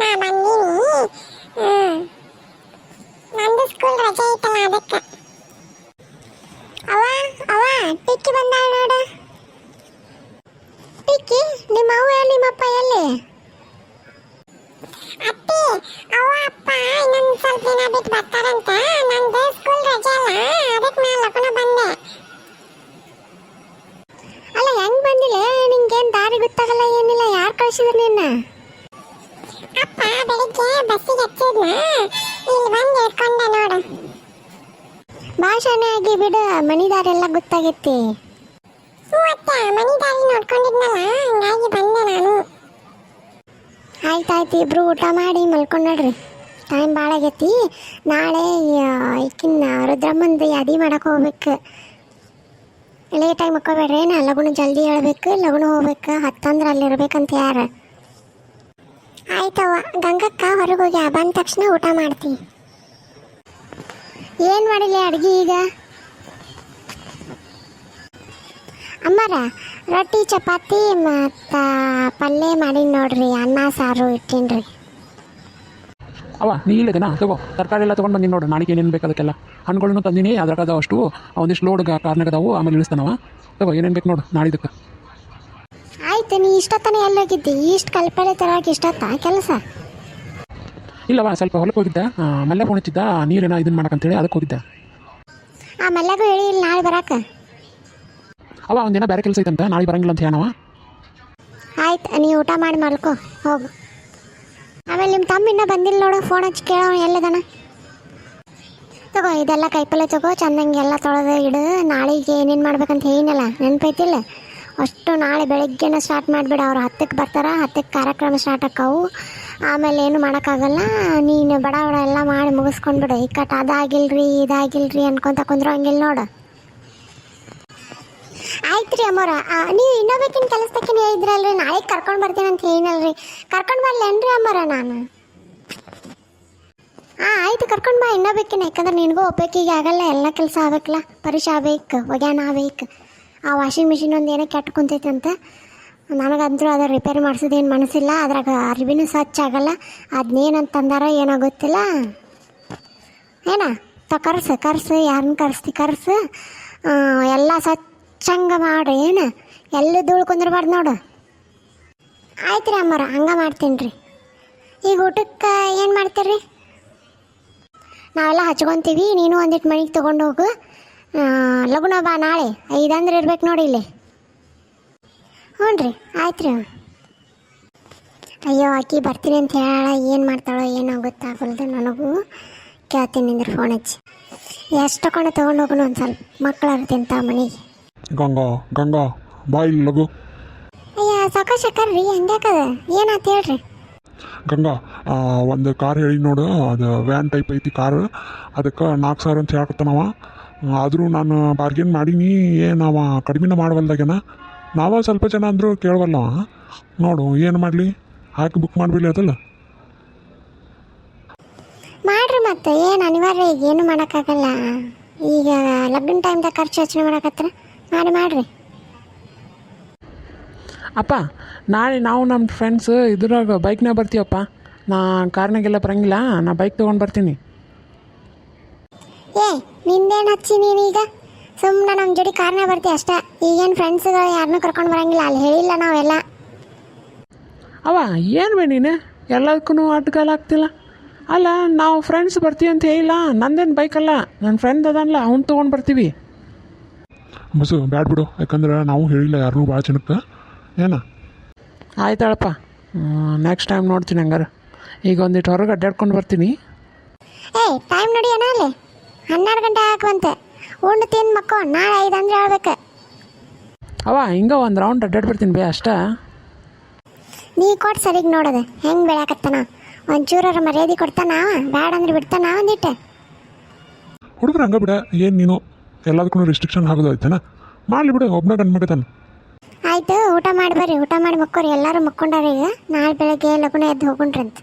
ನಾ ಬಂದೀನಿ ನಂದು ಸ್ಕೂಲ್ ರಜೆ ಐತಲ್ಲ ಅದಕ್ಕೆ. ಅವ ಅವ ಟಿಕ್ಕಿ ಬಂದಾಳ ನೋಡು. ಟಿಕ್ಕಿ ನಿಮ್ಮ ಅವ್ವ ನಿಮ್ಮಪ್ಪ ಎಲ್ಲಿ? ಅತ್ತಿ, ಅವ್ವ, ಅಪ್ಪ ಇನ್ನೊಂದು ಸ್ವಲ್ಪ ದಿನ ಬಿಟ್ಟು ಬರ್ತಾರಂತ. ನಂದು ಸ್ಕೂಲ್ ರಜೆ ಅಲ್ಲ, ಅದಕ್ಕೆ ನಾ ಲಗ್ನ ಬಂದೆ. ಅಲ್ಲ, ಹೆಂಗ್ ಬಂದಿಲ್ಲ ನಿಂಗೇನ್ ದಾರಿ ಗೊತ್ತಾಗಲ್ಲ, ಏನಿಲ್ಲ, ಯಾರು ಕಳ್ಸಿದ್ರು ನಿನ್ನ? ಬೆಳಿಗ್ಗೆ ಬಸ್ಸಿಗೆ ಹಚ್ಚಿದ್ನ ಇಲ್ಲಿ ಬಂದು ಇಟ್ಕೊಂಡೆ ನೋಡು. ಭಾಷಣ ಆಗಿ ಬಿಡು ಮಣಿದಾರೆಲ್ಲ ಗೊತ್ತಾಗೈತಿ. ಹ್ಞೂ ಅತ್ತ ಮನಿ ದಾರಿ ನೋಡ್ಕೊಂಡಿದ್ನಲ್ಲ ಹಂಗಾಗಿ ಬಂದೆ ನಾನು. ಆಯ್ತಾಯ್ತು ಇಬ್ರು ಊಟ ಮಾಡಿ ಮಲ್ಕೊಂಡ್ರಿ ಟೈಮ್ ಭಾಳ ಆಗೈತಿ. ನಾಳೆ ಈಕಿನ್ನ ರುದ್ರಮ್ಮಂದು ಯಾದಿ ಮಾಡಕ್ಕೆ ಹೋಗ್ಬೇಕು. ಲೇಟಾಗಿ ಮಕ್ಕೋಬೇಡ್ರಿ ನಾ ಲಗುನ ಜಲ್ದಿ ಹೇಳ್ಬೇಕು ಲಗುನ ಹೋಗ್ಬೇಕು ಹತ್ತಂದ್ರೆ ಅಲ್ಲಿ ಇರ್ಬೇಕಂತ ಯಾರ? ಆಯ್ತವ್ವ ಗಂಗಕ್ಕ ಹೊರಗೆ ಹೋಗಿ ಬಂದ ತಕ್ಷಣ ಊಟ ಮಾಡ್ತೀನಿ. ಏನು ಮಾಡಿಲ್ಲ ಅಡ್ಗೆ ಈಗ? ಅಮ್ಮರ, ರೊಟ್ಟಿ, ಚಪಾತಿ ಮತ್ತು ಪಲ್ಯ ಮಾಡಿ ನೋಡ್ರಿ, ಅನ್ನ, ಸಾರು ಇಟ್ಟಿನ್ರಿ ಅವ ನೀ ಇಲ್ಲದೇನಾ ತಗೋ, ತರಕಾರಿ ಎಲ್ಲ ತೊಗೊಂಡು ಬಂದಿನಿ ನೋಡು. ನಾಳೆಗೆ ಏನೇನು ಬೇಕು ಅದಕ್ಕೆಲ್ಲ. ಹಣ್ಣುಗಳನ್ನು ತಂದಿನಿ, ಅದ್ರಾಗ ಅದಾವ ಅಷ್ಟು. ಒಂದಿಷ್ಟು ಲೋಡ್ ಕಾರ್ನಾಗ ಅದಾವು, ಆಮೇಲೆ ಇಳಿಸ್ತಾನವ. ತಗೋ, ಏನೇನು ಬೇಕು ನೋಡು ನಾಳಿದ್ದಕ್ಕೆ ಆಯ್ತು ನೀ ಇಷ್ಟೊತ್ತನ ಎಲ್ಲೋಗಿದ್ದಿ? ಇಷ್ಟು ಕಲ್ಪಳೆ ತರಕ್ಕೆ ಇಷ್ಟೊತ್ತ? ಕೆಲಸ? ಇಲ್ಲವಾ ಸ್ವಲ್ಪ ಹೊಲಕ್ಕೆ ಹೋಗಿದ್ದೆ. ಮಲ್ಲೆ ಫೋನ್ ಹಚ್ಚಿದ್ದ. ನೀರೇನೋ ಇದನ್ನ ಮಾಡಕ್ಕಂತೇಳಿ ಅದಕ್ಕೆ ಹೋಗಿದ್ದೆ. ಆ ಮಲ್ಲೆಗೂ ಹೇಳಿ ಇಲ್ಲಿ ನಾಳೆ ಬರಾಕ? ಅವ ಒಂದಿನ ಬೇರೆ ಕೆಲಸ ಐತಂತ. ನಾಳೆ ಬರಂಗಿಲ್ಲ ಅಂತ ಹೇಳವ ಆಯ್ತು ನೀ ಊಟ ಮಾಡಿ ಮಲ್ಕೋ ಹೋಗು. ಆಮೇಲೆ ನಿಮ್ಮ ತಮ್ಮ ಇನ್ನೂ ಬಂದಿಲ್ಲ ನೋಡು ಫೋನ್ ಹಚ್ಚಿ ಕೇಳೋ ಎಲ್ಲದನ? ತಗೋ ಇದೆಲ್ಲ ಕೈಪಲ್ಲೆ ತಗೋ ಚಂದಂಗೆ ಎಲ್ಲ ತೊಳೆದು ಇಡು ನಾಳೆಗೆ ಏನೇನು ಮಾಡ್ಬೇಕಂತ ಏನಿಲ್ಲ ನೆನಪೈತಿಲ್ಲ? ಅಷ್ಟು ನಾಳೆ ಬೆಳಗ್ಗೆನೇ ಸ್ಟಾರ್ಟ್ ಮಾಡಿಬಿಡು, ಅವ್ರು ಹತ್ತಕ್ಕೆ ಬರ್ತಾರೆ, ಹತ್ತಕ್ಕೆ ಕಾರ್ಯಕ್ರಮ ಸ್ಟಾರ್ಟ್ ಆಕ್ಕವು. ಆಮೇಲೆ ಏನು ಮಾಡೋಕ್ಕಾಗಲ್ಲ, ನೀನು ಬಡ ಬಡ ಎಲ್ಲ ಮಾಡಿ ಮುಗಿಸ್ಕೊಂಡ್ಬಿಡು ಇಕ್ಕಟ್ಟು ಅದಾಗಿಲ್ರಿ, ಇದಾಗಿಲ್ರಿ ಅನ್ಕೊಂತ ಕುಂದ್ರು ಹಂಗಿಲ್ಲ ನೋಡು. ಆಯ್ತು ರೀ ಅಮ್ಮೋರ ನೀವು ಇನ್ನೊಬೇಕಿನ ಕೆಲಸದಕ್ಕೆ ಹೇಳಿದ್ರಲ್ರಿ ನಾಳೆ ಕರ್ಕೊಂಡು ಬರ್ತೀನಿ ಅಂತ ಏನಲ್ರಿ ಕರ್ಕೊಂಡು ಬರ್ಲೇನ್ರಿ ಅಮ್ಮೋರ ನಾನು? ಹಾಂ ಆಯ್ತು ಕರ್ಕೊಂಡು ಬಾ ಇನ್ನೊಬೇಕಿನ ಯಾಕಂದ್ರೆ ನಿನಗೂ ಒಬ್ಬಾಕಿಗೆ ಆಗಲ್ಲ, ಎಲ್ಲ ಕೆಲಸ ಆಗ್ಬೇಕಲ್ಲ. ಪರೀಕ್ಷೆ ಆಗ್ಬೇಕು, ಒಗ್ಯಾನ ಆಗ್ಬೇಕು. ಆ ವಾಷಿಂಗ್ ಮಿಷಿನ್ ಒಂದು ಏನೋ ಕೆಟ್ಟು ಕುಂತೈತಂತ ನನಗಂತೂ ಅದು ರಿಪೇರಿ ಮಾಡಿಸೋದೇನು ಮನಸ್ಸಿಲ್ಲ. ಅದ್ರಾಗ ಅರ್ಬಿನೂ ಸ್ವಚ್ಛ ಆಗಲ್ಲ. ಅದನ್ನೇನಂತ ತಂದಾರೋ ಏನೋ ಗೊತ್ತಿಲ್ಲ. ಏನ? ತ ಕರ್ಸು ಕರ್ಸು ಯಾರನ್ನ ಕರ್ಸ್ತಿ, ಕರ್ಸು. ಎಲ್ಲ ಸ್ವಚ್ಛಂಗ ಮಾಡು, ಏನು? ಎಲ್ಲಿ ಧೂಳು ಕುಂದ್ರಬಾರ್ದು ನೋಡು. ಆಯ್ತು ರೀ ಅಮ್ಮರ ಹಂಗೆ ಮಾಡ್ತೀನಿ ರೀ ಈಗ ಊಟಕ್ಕೆ ಏನು ಮಾಡ್ತೀರಿ ನಾವೆಲ್ಲ ಹಚ್ಕೊತೀವಿ, ನೀನು ಒಂದಿಟ್ಟು ಮನೆಗೆ ತೊಗೊಂಡು ಹೋಗು. ಲಗುನ ಬಾ ನಾಳೆ. ಐದಂದ್ರೆ ಇರ್ಬೇಕು ನೋಡಿ ಇಲ್ಲಿ. ಹ್ಞೂ ರೀ ಆಯ್ತು ರೀ ಅಯ್ಯೋ ಆಕಿ ಬರ್ತೀನಿ ಅಂತ ಹೇಳ ಏನು ಮಾಡ್ತಾಳೋ ಏನೋ ಗೊತ್ತಾಗಲ್ದು ನನಗೂ. ಕೇಳ್ತೀನಿ ಅಂದ್ರೆ ಫೋನ್ ಹಚ್ಚಿ. ಎಷ್ಟು ತಗೊಂಡು ತೊಗೊಂಡು ಹೋಗೋಣ ಒಂದು ಸ್ವಲ್ಪ ಮಕ್ಕಳು ತಿಂತ ಮನೆಗೆ. ಗಂಗಾ ಗಂಗಾ ಬಾಯ್ ಇಲ್ಲಿ ಲಗು. ಅಯ್ಯ ಸಾಕಷ್ಟು ರೀ ಹಂಗ್ಯಾಕದ ಏನಾಯ್ತು ಹೇಳ್ರಿ? ಗಂಗಾ ಒಂದು ಕಾರ್ ಹೇಳಿ ನೋಡು ಅದು ವ್ಯಾನ್ ಟೈಪ್ ಐತಿ ಕಾರ್. ಅದಕ್ಕೆ ನಾಲ್ಕು ಸಾವಿರ ಅಂತ ಹೇಳಕತ್ತಾನವ ಆದರೂ ನಾನು ಬಾರ್ಗೇನ್ ಮಾಡೀನಿ ಏನು ಅವ ಕಡಿಮೆನ ಮಾಡವಲ್ದಾಗೇನ ನಾವ ಸ್ವಲ್ಪ ಜನ ಅಂದರೂ ಕೇಳವಲ್ಲ ನೋಡು ಏನು ಮಾಡಲಿ? ಹಾಕಿ ಬುಕ್ ಮಾಡಿಬಿಡ್ಲಿ ಅದಲ್ಲ. ಮಾಡ್ರಿ ಮತ್ತೆ ಏನು ಅನಿವಾರ್ಯ ಈಗ ಏನು ಮಾಡೋಕ್ಕಾಗಲ್ಲ. ಈಗ ಲಗ್ನ ಟೈಮ್ದಾಗ ಖರ್ಚು ಯೋಚನೆ ಮಾಡಕತ್ರ ಮಾಡಿ ಮಾಡ್ರಿ. ಅಪ್ಪ ನಾಳೆ ನಾವು ನಮ್ಮ ಫ್ರೆಂಡ್ಸ್ ಇದ್ರಾಗ ಬೈಕ್ನಾಗ ಬರ್ತೀವಪ್ಪ. ನಾ ಕಾರ್ನಾಗೆಲ್ಲ ಬರಂಗಿಲ್ಲ ನಾ ಬೈಕ್ ತೊಗೊಂಡು ಬರ್ತೀನಿ. ಏ ನಿಂದೇನು ಹಚ್ಚಿ ನೀನೀಗ. ಸುಮ್ಮನೆ ನಮ್ಮ ಜೋಡಿ ಕಾರ್ನ ಬರ್ತೀವಿ ಅಷ್ಟೇ. ಈಗೇನು ಫ್ರೆಂಡ್ಸ್ಗಳು ಯಾರನ್ನೂ ಕರ್ಕೊಂಡು ಬರಂಗಿಲ್ಲ. ಅಲ್ಲಿ ಹೇಳಿಲ್ಲ ನಾವೆಲ್ಲ. ಅವ ಏನು ಬೇ ನೀನು? ಎಲ್ಲದಕ್ಕೂ ಅಡ್ಗಾಲ ಆಗ್ತಿಲ್ಲ ಅಲ್ಲ ನಾವು ಫ್ರೆಂಡ್ಸ್ ಬರ್ತೀವಿ ಅಂತ ಹೇಳಿಲ್ಲ. ನಂದೇನು ಬೈಕಲ್ಲ. ನನ್ನ ಫ್ರೆಂಡ್ ಅದಲ್ಲ ಅವ್ನು ತೊಗೊಂಡು ಬರ್ತೀವಿ. ಬಸ್ಸು ಬ್ಯಾಡ್ ಬಿಡು. ಯಾಕಂದ್ರೆ ನಾವು ಹೇಳಿಲ್ಲ ಯಾರನ್ನೂ ಭಾಳ ಜನಕ್ಕೆ. ಏನ? ಆಯ್ತಾಳಪ್ಪ. ನೆಕ್ಸ್ಟ್ ಟೈಮ್ ನೋಡ್ತೀನಿ ಹಂಗಾರೆ. ಈಗ ಒಂದಿಟ್ಟು ಹೊರಗೆ ಅಡ್ಡಾಡ್ಕೊಂಡು ಬರ್ತೀನಿ. ಏಯ್ ಟೈಮ್ ನೋಡಿ ಏನೋ ಅಲ್ಲಿ. ಹನ್ನೆರಡು ಗಂಟೆ ಹಾಕುವಂತೆ. ಉಂಡು ತಿಂದು ಮಕ್ಕೋ ನಾಳೆ ಐದು ಅಂದ್ರೆ ಹೇಳ್ಬೇಕು. ಅವ ಹಿಂಗ ಒಂದು ರೌಂಡ್ ಅಡ್ಡಾಡ್ಬಿಡ್ತೀನಿ ಬೇ ಅಷ್ಟ? ನೀ ಕೊಟ್ಟು ಸರಿಗೆ ನೋಡೋದು. ಹೆಂಗೆ ಬೆಳ್ಯಾಕತ್ತಾನ? ಒಂಚೂರರ ಮರ್ಯಾದೆ ಕೊಡ್ತಾನ? ಬ್ಯಾಡ ಅಂದ್ರೆ ಬಿಡ್ತಾನ ಒಂದಿಟ್ಟು? ಹುಡುಗರು ಹಂಗ ಬಿಡ ಏನು ನೀನು? ಎಲ್ಲದಕ್ಕೂ ರಿಸ್ಟ್ರಿಕ್ಷನ್ ಹಾಕೋದು ಆಯ್ತಾನ? ಮಾಡಲಿ ಬಿಡು ಒಬ್ಬನ ಗಂಡು ಮಗತಾನ ಆಯ್ತು ಊಟ ಮಾಡಿ ಬರ್ರಿ. ಊಟ ಮಾಡಿ ಮಕ್ಕೋರಿ. ಎಲ್ಲರೂ ಮಕ್ಕೊಂಡಾರ ಈಗ. ನಾಳೆ ಬೆಳಗ್ಗೆ ಲಗುನ ಎದ್ದು ಹೋಗುಣ್ರಂತ.